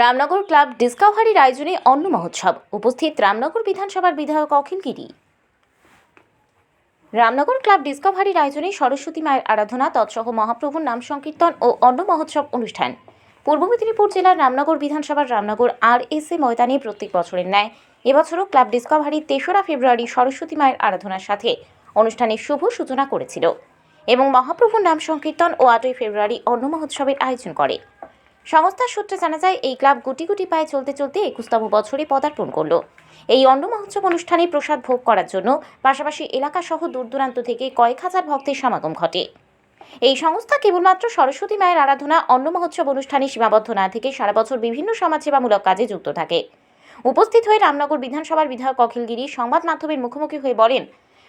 Ramnagar club ডিসকাভারির আয়োজনে অন্ন মহোৎসব। উপস্থিত রামনগর বিধানসভার বিধায়ক অখিল গিরি। রামনগর ক্লাব ডিসকাভারির আয়োজনে সরস্বতী মায়ের আরাধনা, তৎসহ মহাপ্রভুর নাম সংকীর্তন ও অন্ন মহোৎসব অনুষ্ঠান। পূর্ব মেদিনীপুর জেলার রামনগর বিধানসভার রামনগর আর এস এ ময়দানে প্রত্যেক বছরের ন্যায় এবছরও ক্লাব ডিসকাভারি তেসরা ফেব্রুয়ারি সরস্বতী মায়ের আরাধনার সাথে অনুষ্ঠানের শুভ সূচনা করেছিল এবং মহাপ্রভুর নাম সংকীর্তন ও আটই ফেব্রুয়ারি অন্ন মহোৎসবের আয়োজন করে। সংস্থার সূত্রে জানা যায়, এই ক্লাব গুটি গুটি পায়ে চলতে চলতে একুশতম বছরে পদার্পণ করল। এই অন্ন মহোৎসব অনুষ্ঠানে প্রসাদ ভোগ করার জন্য পাশাপাশি এলাকাসহ দূর দূরান্ত থেকে কয়েক হাজার ভক্তের সমাগম ঘটে। এই সংস্থা কেবলমাত্র সরস্বতী মায়ের আরাধনা অন্ন মহোৎসব অনুষ্ঠানে সীমাবদ্ধ না থেকে সারা বছর বিভিন্ন সমাজসেবামূলক কাজে যুক্ত থাকে। উপস্থিত হয়ে রামনগর বিধানসভার বিধায়ক অখিলগিরি সংবাদ মাধ্যমের মুখোমুখি হয়ে বলেন,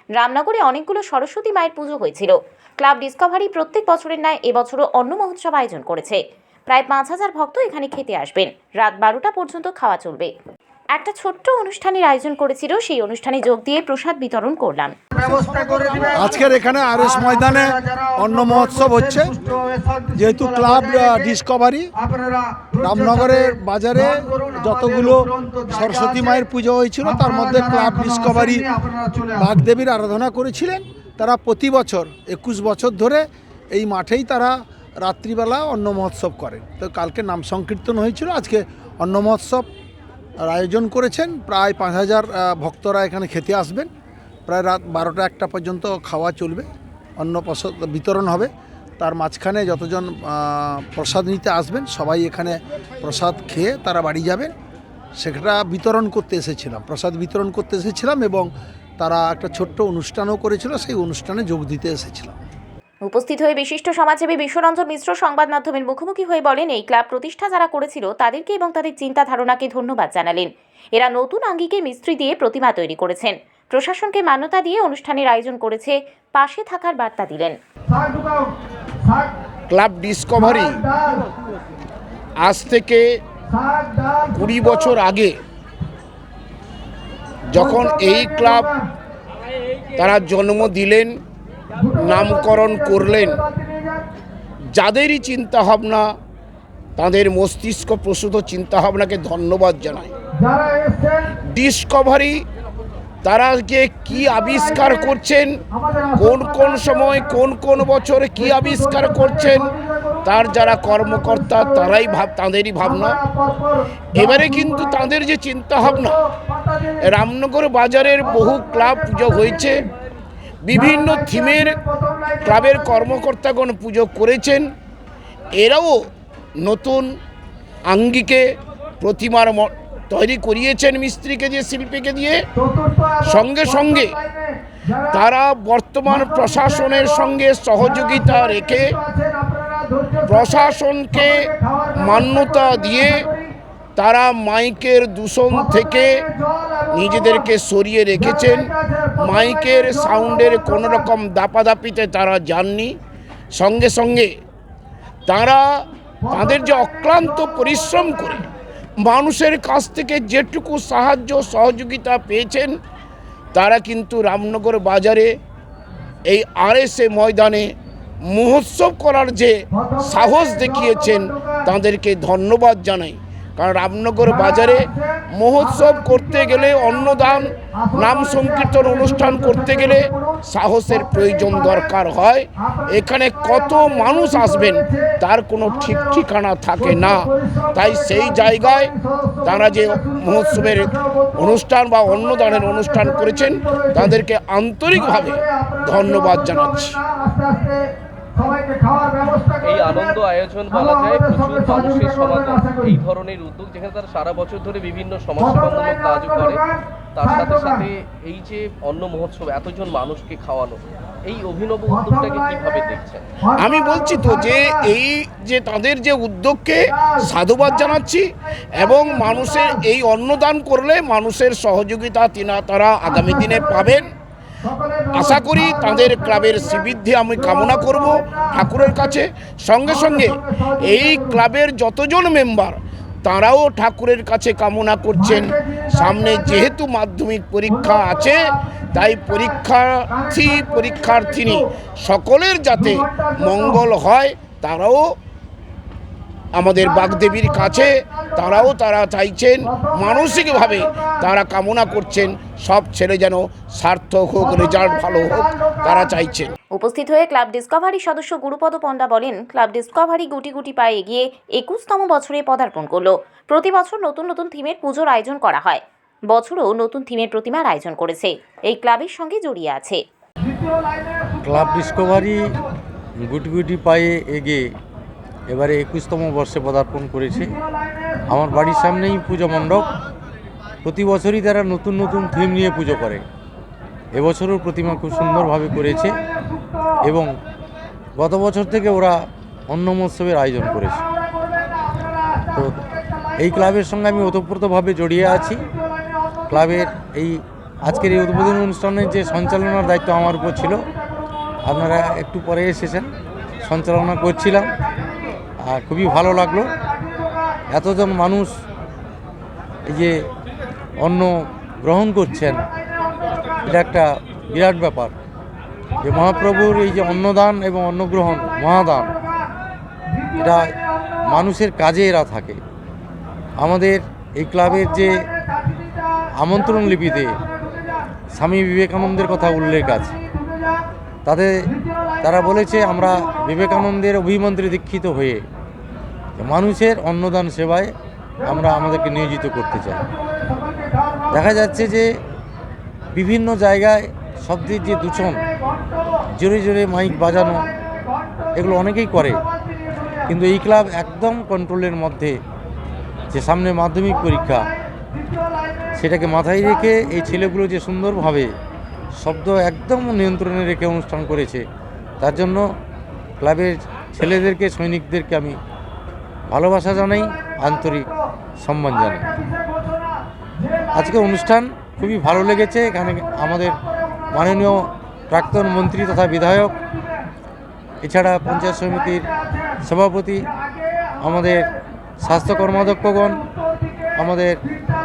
রামনগরে অনেকগুলো সরস্বতী মায়ের পুজো হয়েছিল। ক্লাব ডিসকভারি প্রত্যেক বছরের ন্যায় এবছরও অন্ন মহোৎসব আয়োজন করেছে। প্রায় পাঁচ হাজার ভক্ত এখানে খেতে আসবেন। রাত বারোটা পর্যন্ত খাওয়া চলবে। একটা ছোট্ট অনুষ্ঠানের আয়োজন করেছিল সেই অনুষ্ঠানে যোগ দিয়ে প্রসাদ বিতরণ করলাম। আজকের এখানে আর এস ময়দানে অন্ন মহোৎসব হচ্ছে। যেহেতু ক্লাব ডিসকভারি রামনগরের বাজারে যতগুলো সরস্বতী মায়ের পুজো হয়েছিল, তার মধ্যে ক্লাব ডিসকভারি বাগদেবীর আরাধনা করেছিলেন। তারা প্রতি বছর, একুশ বছর ধরে এই মাঠেই তারা রাত্রিবেলা অন্ন মহোৎসব করেন। তো কালকে নাম সংকীর্তন হয়েছিল, আজকে অন্ন মহোৎসব আয়োজন করেছেন। প্রায় পাঁচ হাজার ভক্তরা এখানে খেতে আসবেন। প্রায় রাত বারোটা একটা পর্যন্ত খাওয়া চলবে, অন্ন প্রসাদ বিতরণ হবে। তার মাঝখানে যতজন প্রসাদ নিতে আসবেন, সবাই এখানে প্রসাদ খেয়ে তারা বাড়ি যাবেন। সেটা বিতরণ করতে এসেছিলাম, প্রসাদ বিতরণ করতে এসেছিলাম এবং তারা একটা ছোট্ট অনুষ্ঠানও করেছিল, সেই অনুষ্ঠানে যোগ দিতে এসেছিলাম। উপস্থিত হয়ে বিশিষ্ট সমাজসেবী বিশ্বরঞ্জন মিশ্র সংবাদ মাধ্যমের মুখোমুখি হয়ে বলেন এই ক্লাব প্রতিষ্ঠা যারা করেছিল তাদেরকে এবং তাদের চিন্তা ধারণাকে ধন্যবাদ জানালেন। এরা নতুন আঙ্গিকে মিস্ত্রি দিয়ে প্রতিমা তৈরি করেছেন। প্রশাসনকে মান্যতা দিয়ে অনুষ্ঠানের আয়োজন করেছে পাশে থাকার বার্তা দিলেন। ক্লাব ডিসকভারি আজ থেকে কুড়ি বছর আগে যখন এই ক্লাব তারা জন্ম দিলেন নামকরণ করলেন। যাদেরই চিন্তাভাবনা তাদের মস্তিষ্ক প্রসূত চিন্তাভাবনাকে ধন্যবাদ জানাই ডিসকভারি তারা যে কি আবিষ্কার করছেন কোন কোন সময় কোন কোন বছরে কি আবিষ্কার করছেন তার যারা কর্মকর্তা তারাই ভাব তাঁদেরই ভাবনা। এবারে কিন্তু তাদের যে চিন্তা ভাবনা রামনগর বাজারের বহু ক্লাব পুজো হয়েছে। বিভিন্ন থিমের ক্লাবের কর্মকর্তাগণ পুজো করেছেন। এরাও নতুন আঙ্গিকে প্রতিমার তৈরি করিয়েছেন মিস্ত্রিকে দিয়ে শিল্পীকে দিয়ে। সঙ্গে সঙ্গে তারা বর্তমান প্রশাসনের সঙ্গে সহযোগিতা রেখে প্রশাসনকে মান্যতা দিয়ে তারা মাইকের দূষণ থেকে নিজেদেরকে সরিয়ে রেখেছেন। মাইকের সাউন্ডের কোনো রকম দাপাদাপিতে তারা যাননি। সঙ্গে সঙ্গে তারা তাদের যে অক্লান্ত পরিশ্রম করে মানুষের কাছ থেকে যেটুকু সাহায্য, সহযোগিতা পেয়েছেন, তারা কিন্তু রামনগর বাজারে এই আরএসএ ময়দানে মহোৎসব করার যে সাহস দেখিয়েছেন, তাদেরকে ধন্যবাদ জানাই। কারণ রামনগর বাজারে মহোৎসব করতে গেলে, অন্নদান, নাম সংকীর্তন অনুষ্ঠান করতে গেলে সাহসের প্রয়োজন দরকার হয়। এখানে কত মানুষ আসবেন, তার কোনো ঠিক ঠিকানা থাকে না। তাই সেই জায়গায় তারা যে মহোৎসবের অনুষ্ঠান বা অন্নদানের অনুষ্ঠান করেছেন, তাদেরকে আন্তরিকভাবে ধন্যবাদ জানাচ্ছি। এই আনন্দ আয়োজন বলা যায় প্রচুর মানুষের সমাগম এই ধরনের উদ্যোগ যেখানে তারা সারা বছর ধরে বিভিন্ন সমাজসেবামূলক কাজও করে তার সাথে সাথে এই যে অন্ন মহোৎসব এতজন মানুষকে খাওয়ানো এই অভিনব উদ্যোগটাকে কীভাবে দেখছেন? আমি বলছি তো যে এই যে তাদের যে উদ্যোগকে সাধুবাদ জানাচ্ছি এবং মানুষের এই অন্নদান করলে মানুষের সহযোগিতা তিনা তারা আগামী দিনে পাবেন। আশা করি তাদের ক্লাবের শ্রীবৃদ্ধি আমি কামনা করব ঠাকুরের কাছে। সঙ্গে সঙ্গে এই ক্লাবের যতজন মেম্বার, তারাও ঠাকুরের কাছে কামনা করছেন। সামনে যেহেতু মাধ্যমিক পরীক্ষা আছে, তাই পরীক্ষার্থী, পরীক্ষার্থিনী সকলের যাতে মঙ্গল হয়, তারাও আমাদের বাগদেবীর কাছে তারাও তারা চাইছেন মানসিকভাবে তারা কামনা করছেন সব ছেলে যেন সার্থক হোক রেজাল্ট ভালো হোক তারা চাইছেন। উপস্থিত হয়ে ক্লাব ডিসকভারি সদস্য গুরুপদ পণ্ডা বলেন ক্লাব ডিসকভারি গুটি গুটি পায়ে এগিয়ে একুশতম বছরে পদার্পণ করল। প্রতি বছর নতুন নতুন থিমের পুজোর আয়োজন করা হয়। বছরও নতুন থিমের প্রতিমার আয়োজন করেছে। এই ক্লাবের সঙ্গে জড়িয়ে আছে। ক্লাব ডিসকভারি গুটি গুটি পায়ে এগিয়ে এবারে একুশতম বর্ষে পদার্পণ করেছে। আমার বাড়ির সামনেই পুজো মণ্ডপ। প্রতি বছরই তারা নতুন নতুন থিম নিয়ে পুজো করে। এবছরও প্রতিমা খুব সুন্দরভাবে করেছে এবং গত বছর থেকে ওরা অন্ন মহোৎসবের আয়োজন করেছে। তো এই ক্লাবের সঙ্গে আমি ওতপ্রোতভাবে জড়িয়ে আছি। ক্লাবের এই আজকের এই উদ্বোধনী অনুষ্ঠানের যে সঞ্চালনার দায়িত্ব আমার উপর ছিল। আপনারা একটু পরে এসেছেন। সঞ্চালনা করছিলাম। আর খুবই ভালো লাগল। এতজন মানুষ এই যে অন্ন গ্রহণ করছেন, এটা একটা বিরাট ব্যাপার যে মহাপ্রভুর এই যে অন্নদান এবং অন্নগ্রহণ মহাদান, এটা মানুষের কাজে এরা থাকে। আমাদের এই ক্লাবের যে আমন্ত্রণ লিপিতে স্বামী বিবেকানন্দের কথা উল্লেখ আছে। তাতে তারা বলেছে, আমরা বিবেকানন্দের অভিমন্ত্রী দীক্ষিত হয়ে মানুষের অন্নদান সেবায় আমরা আমাদেরকে নিয়োজিত করতে চাই। দেখা যাচ্ছে যে বিভিন্ন জায়গায় শব্দের যে দূষণ, জোরে জোরে মাইক বাজানো, এগুলো অনেকেই করে। কিন্তু এই ক্লাব একদম কন্ট্রোলের মধ্যে যে সামনে মাধ্যমিক পরীক্ষা, সেটাকে মাথায় রেখে এই ছেলেগুলো যে সুন্দরভাবে শব্দ একদম নিয়ন্ত্রণে রেখে অনুষ্ঠান করেছে, তার জন্য ক্লাবের ছেলেদেরকে, সৈনিকদেরকে আমি ভালোবাসা জানাই, আন্তরিক সম্মান জানাই। আজকে অনুষ্ঠান খুবই ভালো লেগেছে, এখানে আমাদের মাননীয় প্রাক্তন মন্ত্রী তথা বিধায়ক, এছাড়া পঞ্চায়েত সমিতির সভাপতি, আমাদের স্বাস্থ্য কর্মাধ্যক্ষগণ, আমাদের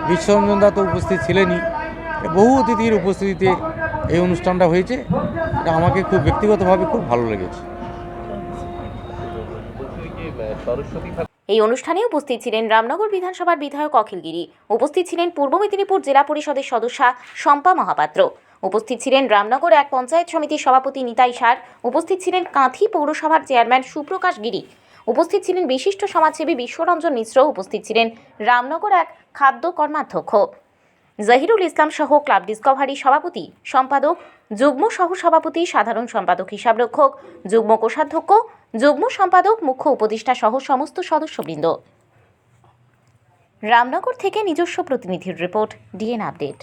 বিশ্বরঞ্জন দা তো উপস্থিত ছিলেনই। বহু অতিথির উপস্থিতিতে এই অনুষ্ঠানটা হয়েছে, এটা আমাকে খুব ব্যক্তিগতভাবে খুব ভালো লেগেছে। সরস্বতী এই অনুষ্ঠানে উপস্থিত ছিলেন রামনগর বিধানসভার বিধায়ক অখিল গিরি। উপস্থিত ছিলেন পূর্ব মেদিনীপুর জেলা পরিষদের সদস্যা শম্পা মহাপাত্র। উপস্থিত ছিলেন রামনগর এক পঞ্চায়েত সমিতির সভাপতি নিতাই সার। উপস্থিত ছিলেন কাঁথি পৌরসভার চেয়ারম্যান সুপ্রকাশ গিরি। উপস্থিত ছিলেন বিশিষ্ট সমাজসেবী বিশ্বরঞ্জন মিশ্র। উপস্থিত ছিলেন রামনগর এক খাদ্য কর্মাধ্যক্ষ। জহিরুল ইসলাম সহ ক্লাব ডিসকভারি সভাপতি সম্পাদক, যুগ্ম সহ সভাপতি সাধারণ সম্পাদক, হিসাবরক্ষক, যুগ্ম কোষাধ্যক্ষ, যুগ্ম সম্পাদক, মুখ্য উপদেষ্টা সহ সমস্ত সদস্যবৃন্দ। রামনগর থেকে নিজস্ব প্রতিনিধির রিপোর্ট, ডিএন আপডেট।